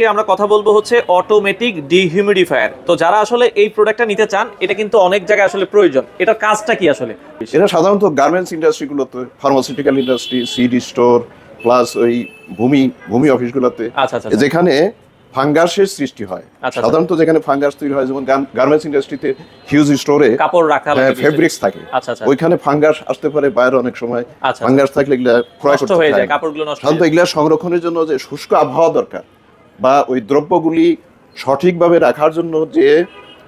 আজকে আমরা কথা বলব হচ্ছে অটোমেটিক ডিহিউমিডিফায়ার তো যারা আসলে এই প্রোডাক্টটা নিতে চান এটা কিন্তু অনেক জায়গায় আসলে প্রয়োজন। এটার কাজটা কি আসলে? এটা সাধারণত garments ইন্ডাস্ট্রিগুলোতে pharmaceutical industry CD store plus ওই ভূমি ভূমি অফিসগুলোতে আচ্ছা আচ্ছা আচ্ছা। যেখানে ফাঙ্গাসের সৃষ্টি হয়। সাধারণত যেখানে ফাঙ্গাস তৈরি হয় যেমন গার্মেন্টস ইন্ডাস্ট্রিতে হিউজ স্টোরে কাপড় রাখা বিষয়টা। ফেব্রিক্স থাকে। আচ্ছা আচ্ছা। ওইখানে ফাঙ্গাস আসতে পারে বাইরে অনেক সময়। ফাঙ্গাস থাকলে এগুলা ক্রয় করতে হয়ে যায় হয় কাপড়গুলো নষ্ট হয়ে সাধারণত। এগুলা সংরক্ষণের জন্য যে শুষ্ক আবহাওয়া দরকার বা ওই দ্রব্যগুলি সঠিকভাবে রাখার জন্য যে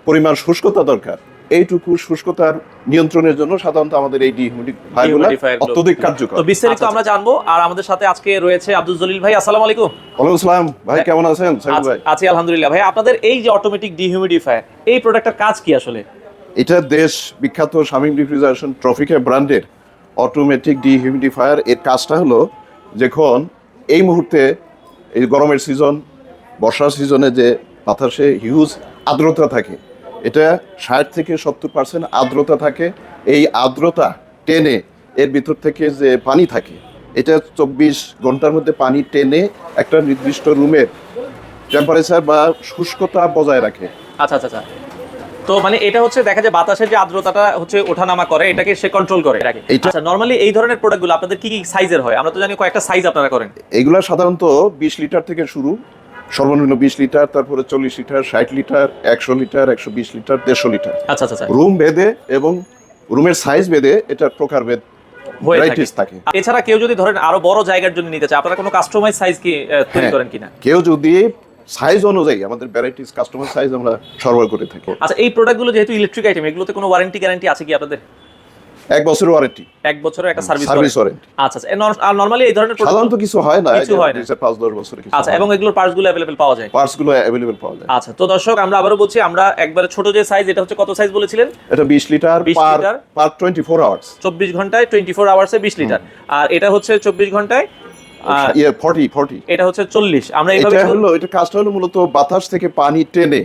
পরিমাণ শুষ্কতা দরকার এইটুকু শুষ্কতার নিয়ন্ত্রণের জন্য সাধারণত আমাদের এই ডিহিউমিডিফায়ারগুলো অত্যধিক কার্যকর। তো বিস্তারিত আচ্ছা, আমরা জানব আর আমাদের সাথে আজকে রয়েছে আব্দুল জলিল ভাই আসসালামু আলাইকুম। ওয়ালাইকুম আসসালাম। ভাই কেমন আছেন? সাইফুল আছি- ভাই? আছি আলহামদুলিল্লাহ। ভাই আপনাদের এই যে অটোমেটিক ডিহিউমিডিফায়ার এই প্রোডাক্টটার কাজ কি আসলে? এটা দেশ বিখ্যাত শামিম রিফ্রিজারেশন ট্রফিকে ব্র্যান্ডের অটোমেটিক ডিহিউমিডিফায়ার এর কাজটা হলো যখন এই মুহূর্তে এই গরমের সিজন বর্ষার সিজনে যে বাতাসে হিউজ আর্দ্রতা থাকে এটা ষাট থেকে সত্তর পার্সেন্ট আর্দ্রতা থাকে। এই আর্দ্রতা টেনে এর ভিতর থেকে যে পানি থাকে এটা চব্বিশ ঘণ্টার মধ্যে পানি টেনে একটা নির্দিষ্ট রুমের টেম্পারেচার বা শুষ্কতা বজায় রাখে। আচ্ছা আচ্ছা আচ্ছা। তো মানে এটা হচ্ছে দেখা যায় বাতাসের যে আর্দ্রতাটা হচ্ছে ওঠানামা করে এটাকে সে কন্ট্রোল করে আচ্ছা নরমালি এই ধরনের প্রোডাক্টগুলো আপনাদের কি কি সাইজের হয়? আমরা তো জানি কয়েকটা সাইজ আপনারা করেন। এগুলা সাধারণত বিশ লিটার থেকে শুরু সর্বনিম্ন বিশ লিটার তারপরে চল্লিশ লিটার ষাট লিটার একশো লিটার একশো বিশ লিটার দেড়শো লিটার। আচ্ছা আচ্ছা আচ্ছা। রুম ভেদে এবং রুমের সাইজ ভেদে এটার প্রকারভেদ হয়ে থাকে। এছাড়া কেউ যদি ধরেন আরও বড় জায়গার জন্য নিতে চায় আপনারা কোনো কাস্টমাইজ সাইজ কি তৈরি হ্যাঁ। করেন কিনা? কেউ যদি সাইজ অনুযায়ী আমাদের ভ্যারাইটিস কাস্টমার সাইজ আমরা সরবরাহ করে থাকি। আচ্ছা এই প্রোডাক্টগুলো যেহেতু ইলেকট্রিক আইটেম এগুলোতে কোনো ওয়ারেন্টি গ্যারান্টি আছে কি আপনাদের? এক বছর ওয়ারেন্টি এক বছরের একটা সার্ভিস সার্ভিস ওয়ারেন্টি আচ্ছা আচ্ছা। আর নরমালি এই ধরনের সাধারণত কিছু হয় না কিছু হয় না। পাঁচ দশ বছর কিছু আচ্ছা এবং এগুলোর পার্টসগুলো অ্যাভেলেবেল পাওয়া যায়? পার্টসগুলো অ্যাভেলেবেল পাওয়া যায়। আচ্ছা তো দর্শক আমরা আবারও বলছি আমরা একবারে ছোট যে সাইজ এটা হচ্ছে কত সাইজ বলেছিলেন? এটা বিশ litre 20 per litre? Per twenty four hours চব্বিশ ঘন্টায় টোয়েন্টি ফোর আওয়ার্সে বিশ লিটার। আর এটা হচ্ছে চব্বিশ ঘন্টায় আহ, ইয়ে ফর্টি ফর্টি এটা হচ্ছে চল্লিশ। আমরা এইভাবে হলো এটা কাজটা হলো মূলত বাতাস থেকে পানি টেনে।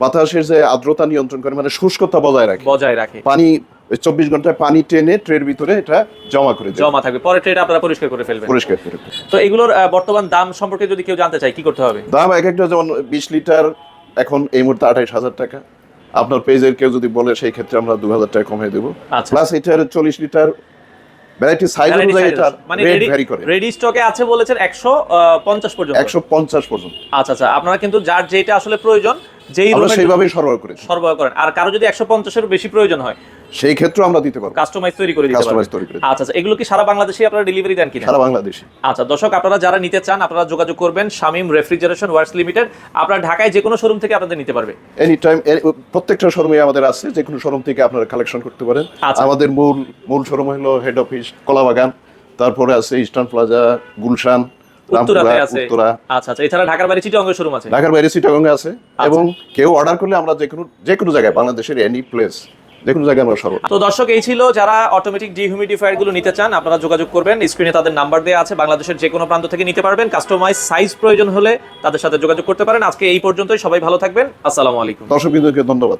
বাতাসের যে আর্দ্রতা নিয়ন্ত্রণ করে মানে শুষ্কতা বজায় রাখে। বজায় রাখে। পানি চব্বিশ ঘন্টায় পানি টেনে ট্রের ভিতরে এটা জমা করে জমা থাকবে। পরে ট্রেটা আপনারা পরিষ্কার করে ফেলবেন। পরিষ্কার করে তো এগুলোর বর্তমান দাম সম্পর্কে যদি কেউ জানতে চায় কি করতে হবে? দাম এক একটা যেমন বিশ লিটার এখন এই মুহূর্তে আঠাইশ হাজার টাকা। আপনার পেজের কেউ যদি বলে সেই ক্ষেত্রে আমরা দু হাজার টাকা কমিয়ে দেবো। আচ্ছা। প্লাস এটার চল্লিশ লিটার ভ্যারাইটি সাইজ অনুযায়ী। মানে রেট ভ্যারি করে। রেডি স্টকে আছে বলেছেন একশো পঞ্চাশ পর্যন্ত। একশো পঞ্চাশ পর্যন্ত। আচ্ছা আচ্ছা। আপনারা কিন্তু যার যেটা আসলে প্রয়োজন যেই আমরা সেইভাবেই সরবরাহ করেছি। সরবরাহ করেন। আর কারও যদি একশো পঞ্চাশের বেশি প্রয়োজন হয় সেই ক্ষেত্রে আমরা দিতে পারব। কাস্টমাইজ তৈরি করে দিতে করে আচ্ছা আচ্ছা এগুলো কি সারা বাংলাদেশে আপনারা ডেলিভারি দেন কিনা? সারা বাংলাদেশে। আচ্ছা দর্শক আপনারা যারা নিতে চান আপনারা যোগাযোগ করবেন শামিম রেফ্রিজারেশন ওয়ার্কস লিমিটেড। আপনারা ঢাকায় যে কোনো শোরুম থেকে আপনাদের নিতে পারবে। এনি টাইম প্রত্যেকটা শোরুমে আমাদের আছে যে কোনো শোরুম থেকে আপনারা কালেকশন করতে পারেন। আচ্ছা। আমাদের মূল মূল শোরুম হলো হেড অফিস কলাবাগান তারপরে আছে ইস্টার্ন প্লাজা গুলশান উত্তরাতে আছে। আচ্ছা আচ্ছা এছাড়া ঢাকার বাইরে চিটিং শোরুম আছে? ঢাকার বাইরে সিটাগঙ্গে আছে। আচ্ছা। এবং কেউ অর্ডার করলে আমরা যে কোনো যে কোনো জায়গায় বাংলাদেশের এনি প্লেস যে কোনো জায়গায় আমরা সরব তো দর্শক এই ছিল যারা অটোমেটিক ডিহিউমিডিফায়ারগুলো নিতে চান আপনারা যোগাযোগ করবেন। স্ক্রিনে তাদের নাম্বার দেওয়া আছে। বাংলাদেশের যে কোনো প্রান্ত থেকে নিতে পারবেন। কাস্টমাইজ সাইজ প্রয়োজন হলে তাদের সাথে যোগাযোগ করতে পারেন। আজকে এই পর্যন্তই। সবাই ভালো থাকবেন। আসসালামু আলাইকুম। দর্শক বিন্দুকে ধন্যবাদ।